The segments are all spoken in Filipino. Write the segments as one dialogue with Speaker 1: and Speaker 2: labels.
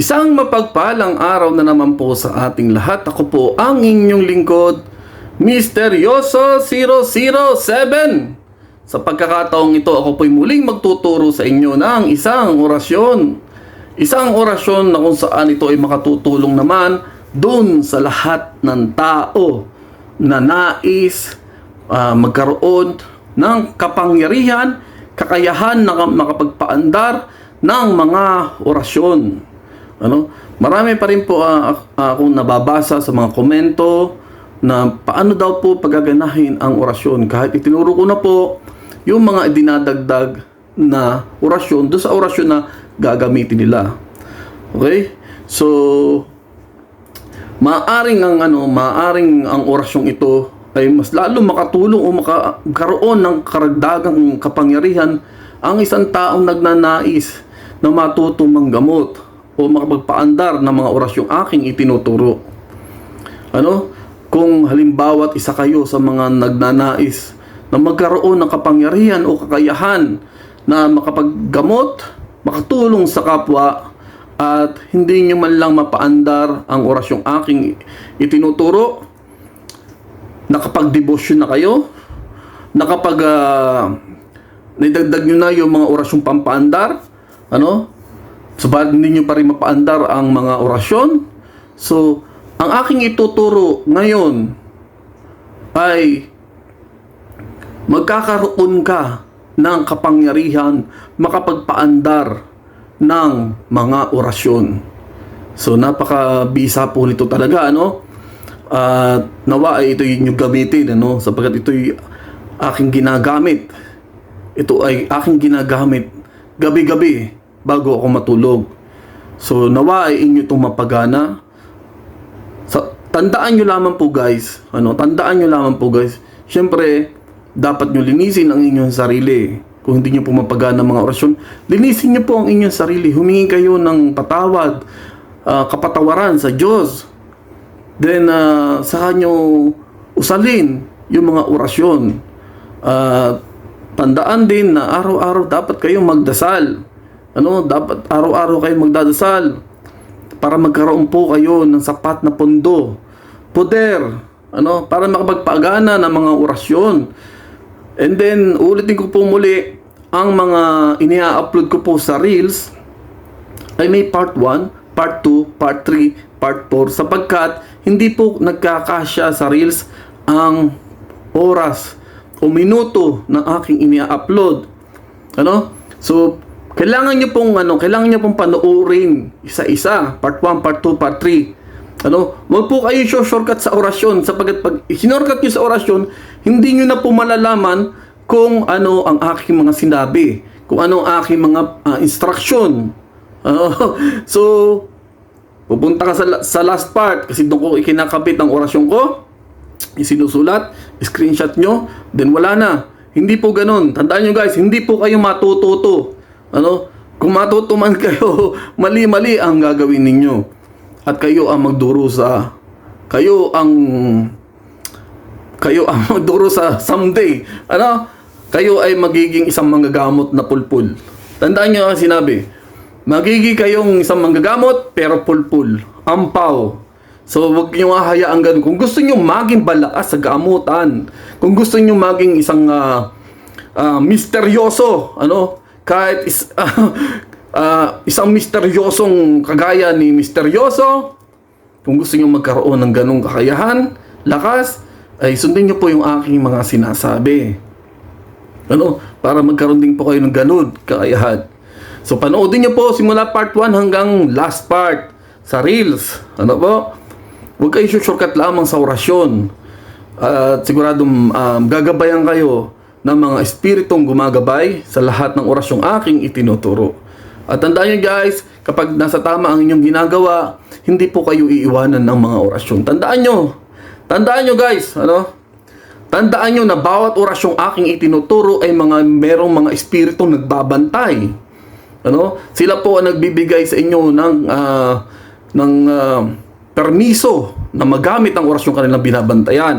Speaker 1: Isang mapagpalang araw na naman po sa ating lahat. Ako po ang inyong lingkod, Misteryoso 007. Sa pagkakataong ito, ako po'y muling magtuturo sa inyo ng isang orasyon. Isang orasyon na kung saan ito ay makatutulong naman dun sa lahat ng tao na nais ah, magkaroon ng kapangyarihan, kakayahan na makapagpaandar ng mga orasyon. Ano? Marami pa rin po ak- akong nababasa sa mga komento na paano daw po pagaganahin ang orasyon. Kahit itinuro ko na po yung mga dinadagdag na orasyon doon sa orasyon na gagamitin nila. Okay? So, maaring ang ano, maaring ang orasyong ito ay mas lalo makatulong o makakaroon ng karagdagang kapangyarihan ang isang taong nagnanais na matutong manggamot o makapagpaandar ng mga orasyong aking itinuturo. Ano? Kung halimbawa isa kayo sa mga nagnanais na magkaroon ng kapangyarihan o kakayahan na makapaggamot, makatulong sa kapwa, at hindi nyo man lang mapaandar ang orasyong aking itinuturo, nakapag-devotion na kayo, nakapag ah, nidagdag nyo na yung mga orasyong pampaandar, ano? Subalit hindi nyo pa rin mapaandar ang mga orasyon. So, ang aking ituturo ngayon ay magkakaroon ka ng kapangyarihan makapagpaandar ng mga orasyon. So, napaka-bisa po nito talaga, ano? At nawa ay ito yung gamitin, ano? Sapagkat ito'y aking ginagamit. Ito ay aking ginagamit gabi-gabi bago ako matulog. So, nawa ay inyo itong mapagana. Sa, tandaan nyo lamang po guys, ano, tandaan nyo lamang po guys, syempre, dapat nyo linisin ang inyong sarili. Kung hindi nyo po mapagana mga orasyon, linisin nyo po ang inyong sarili. Humingi kayo ng patawad, ah, kapatawaran sa Diyos. Then, uh, saka nyo usalin yung mga orasyon. Ah, tandaan din na araw-araw dapat kayong magdasal. Ano, dapat araw-araw kayong magdadasal para magkaroon po kayo ng sapat na pondo, poder, ano, para makapagpagana ng mga orasyon. And then, ulitin ko po muli, ang mga inia-upload ko po sa Reels ay may part 1, part 2, part 3, part 4 sapagkat hindi po nagkakasya sa Reels ang oras o minuto ng aking inia-upload. Ano? So, kailangan niyo pong ano, kailangan niyo pong panoorin isa-isa, part 1, part 2, part 3. Ano? Huwag po kayo shortcut sa orasyon sapagkat pag sinortcut niyo sa orasyon, hindi niyo na po malalaman kung ano ang aking mga sinabi, kung ano ang aking mga ah, instruction. Ano? so, pupunta ka sa, sa last part kasi doon ko ikinakabit ang orasyon ko, isinusulat, screenshot nyo, then wala na. Hindi po ganun. Tandaan nyo guys, hindi po kayo matututo. Ano? Kung matuto man kayo, mali-mali ang gagawin ninyo. At kayo ang magdurusa. Kayo ang kayo ang magduro sa someday. Ano? Kayo ay magiging isang manggagamot na pulpul. Tandaan nyo ang sinabi. Magiging kayong isang manggagamot pero pulpul. Ampaw. So, wag nyo hahayaan ganun. Kung gusto nyo maging balakas sa gamutan, kung gusto nyo maging isang ah, ah, misteryoso, ano, kahit is, ah, isang misteryosong kagaya ni misteryoso, kung gusto nyo magkaroon ng ganong kakayahan, lakas, ay sundin nyo po yung aking mga sinasabi. Ano? Para magkaroon din po kayo ng ganun kakayahan. So, panoodin nyo po simula part 1 hanggang last part sa Reels. Ano po? Huwag kayo shortcut lamang sa orasyon. At siguradong um, gagabayan kayo ng mga espiritong gumagabay sa lahat ng orasyong aking itinuturo. At tandaan nyo guys, kapag nasa tama ang inyong ginagawa, hindi po kayo iiwanan ng mga orasyon. Tandaan nyo, tandaan nyo guys, ano? Tandaan nyo na bawat orasyong aking itinuturo ay mga merong mga espiritong nagbabantay. Ano? Sila po ang nagbibigay sa inyo ng ah, ng ah, permiso na magamit ang orasyong kanilang binabantayan.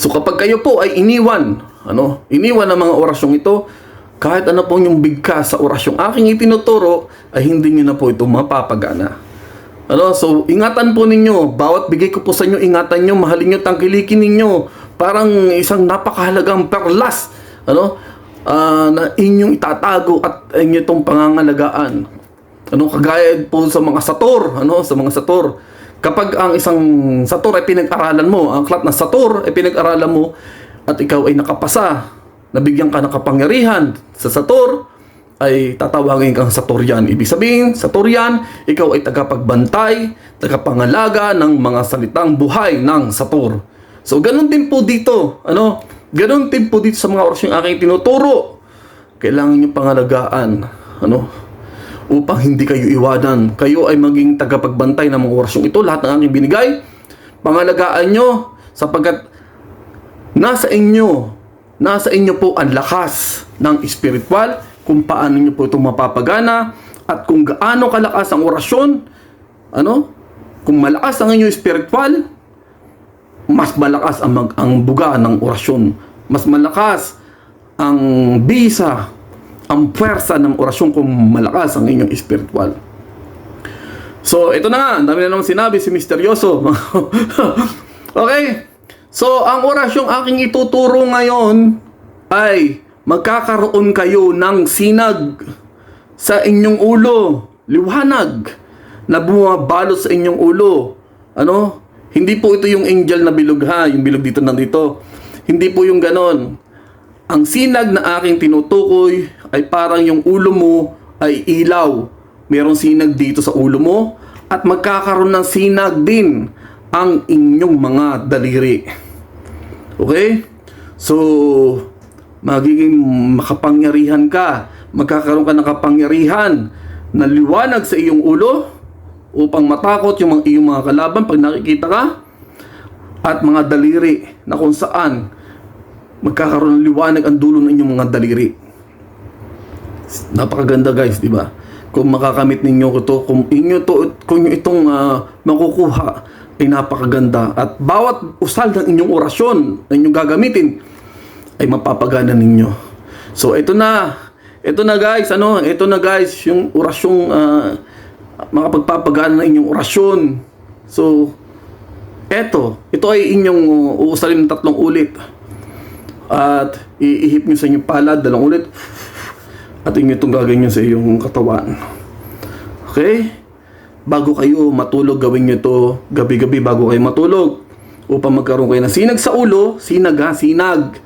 Speaker 1: So kapag kayo po ay iniwan, ano, iniwan ang mga orasyong ito, kahit ano po yung bigkas sa orasyong aking itinuturo, ay hindi nyo na po ito mapapagana. Ano? So, ingatan po ninyo. Bawat bigay ko po sa inyo, ingatan nyo, mahalin nyo, tangkilikin ninyo. Parang isang napakahalagang perlas. Ano? Ah, na inyong itatago at inyo itong pangangalagaan. Ano? Kagaya po sa mga sator. Ano? Sa mga sator. Kapag ang isang sator ay pinag-aralan mo, ang aklat na sator ay pinag-aralan mo, at ikaw ay nakapasa, nabigyan ka ng kapangyarihan sa sator, ay tatawagin kang Satorian. Ibig sabihin, Satorian, ikaw ay tagapagbantay, tagapangalaga ng mga salitang buhay ng Sator. So, ganun din po dito. Ano? Ganun din po dito sa mga orasyong aking tinuturo. Kailangan nyo pangalagaan. Ano? Upang hindi kayo iwanan. Kayo ay maging tagapagbantay ng mga orasyong ito. Lahat ng aking binigay. Pangalagaan nyo sapagkat nasa inyo, nasa inyo po ang lakas ng spiritual, kung paano nyo po ito mapapagana, at kung gaano kalakas ang orasyon, ano, kung malakas ang inyong spiritual, mas malakas ang, mag, ang buga ng orasyon. Mas malakas ang bisa, ang pwersa ng orasyon kung malakas ang inyong spiritual. So, ito na nga. Ang dami na naman sinabi si Misteryoso. okay. So, ang orasyong aking ituturo ngayon ay magkakaroon kayo ng sinag sa inyong ulo. Liwanag na bumabalot sa inyong ulo. Ano? Hindi po ito yung angel na bilog ha. Yung bilog dito nandito. Hindi po yung ganon. Ang sinag na aking tinutukoy ay parang yung ulo mo ay ilaw. Merong sinag dito sa ulo mo at magkakaroon ng sinag din ang inyong mga daliri. Okay? So, magiging makapangyarihan ka. Magkakaroon ka ng kapangyarihan na liwanag sa iyong ulo upang matakot yung mga iyong mga kalaban pag nakikita ka at mga daliri na kung saan magkakaroon ng liwanag ang dulo ng inyong mga daliri. Napakaganda guys, di ba? Kung makakamit ninyo ito, kung inyo to, kung itong ah, makukuha, ay napakaganda. At bawat usal ng inyong orasyon na inyong gagamitin, ay mapapagana ninyo. So, ito na. Ito na guys, ano? Ito na guys, yung orasyong ah, makapagpapagana ng inyong orasyon. So, eto. Ito ay inyong uh, uusalin ng tatlong ulit. At iihip nyo sa inyong palad, dalawang ulit. At inyo itong gagawin nyo sa iyong katawan. Okay? Bago kayo matulog, gawin nyo ito gabi-gabi bago kayo matulog. Upang magkaroon kayo ng sinag sa ulo. Sinag ha, sinag.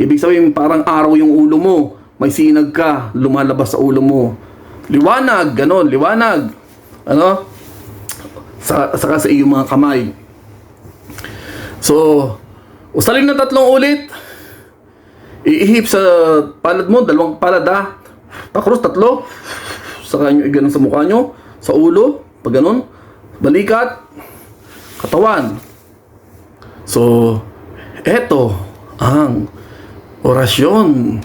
Speaker 1: Ibig sabihin parang araw yung ulo mo. May sinag ka, lumalabas sa ulo mo. Liwanag, ganon, liwanag. Ano? Sa, saka sa iyong mga kamay. So, usalin na tatlong ulit. Iihip sa palad mo, dalawang palad ha. Pakros, tatlo. Saka nyo iganon sa mukha nyo, sa ulo, pag ganon. Balikat, katawan. So, eto ang orasyon.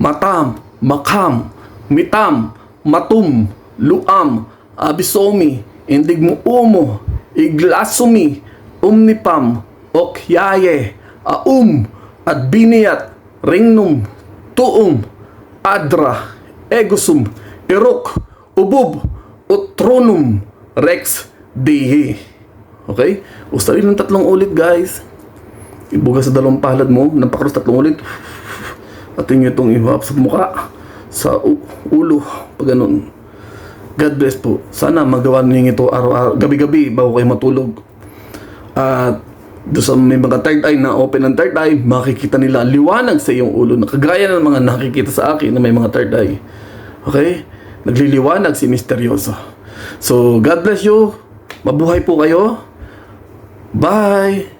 Speaker 1: Matam, makam, mitam, matum, luam, abisomi, indig mo umo, iglasumi, umnipam, okyaye, aum, at biniyat, ringnum, tuum, adra, egosum, irok, ubub, utronum, rex, dihi. Okay? Ustalin ng tatlong ulit, guys. Ibuga sa dalawang palad mo, napakaros tatlong ulit. At inyo itong ihap sa mukha, sa ulo, pag ganun. God bless po. Sana magawa niyo ito araw-araw, gabi-gabi bago kayo matulog. At do sa may mga third eye na open ng third eye, makikita nila ang liwanag sa iyong ulo na kagaya ng mga nakikita sa akin na may mga third eye. Okay? Nagliliwanag si Misteryoso. So, God bless you. Mabuhay po kayo. Bye!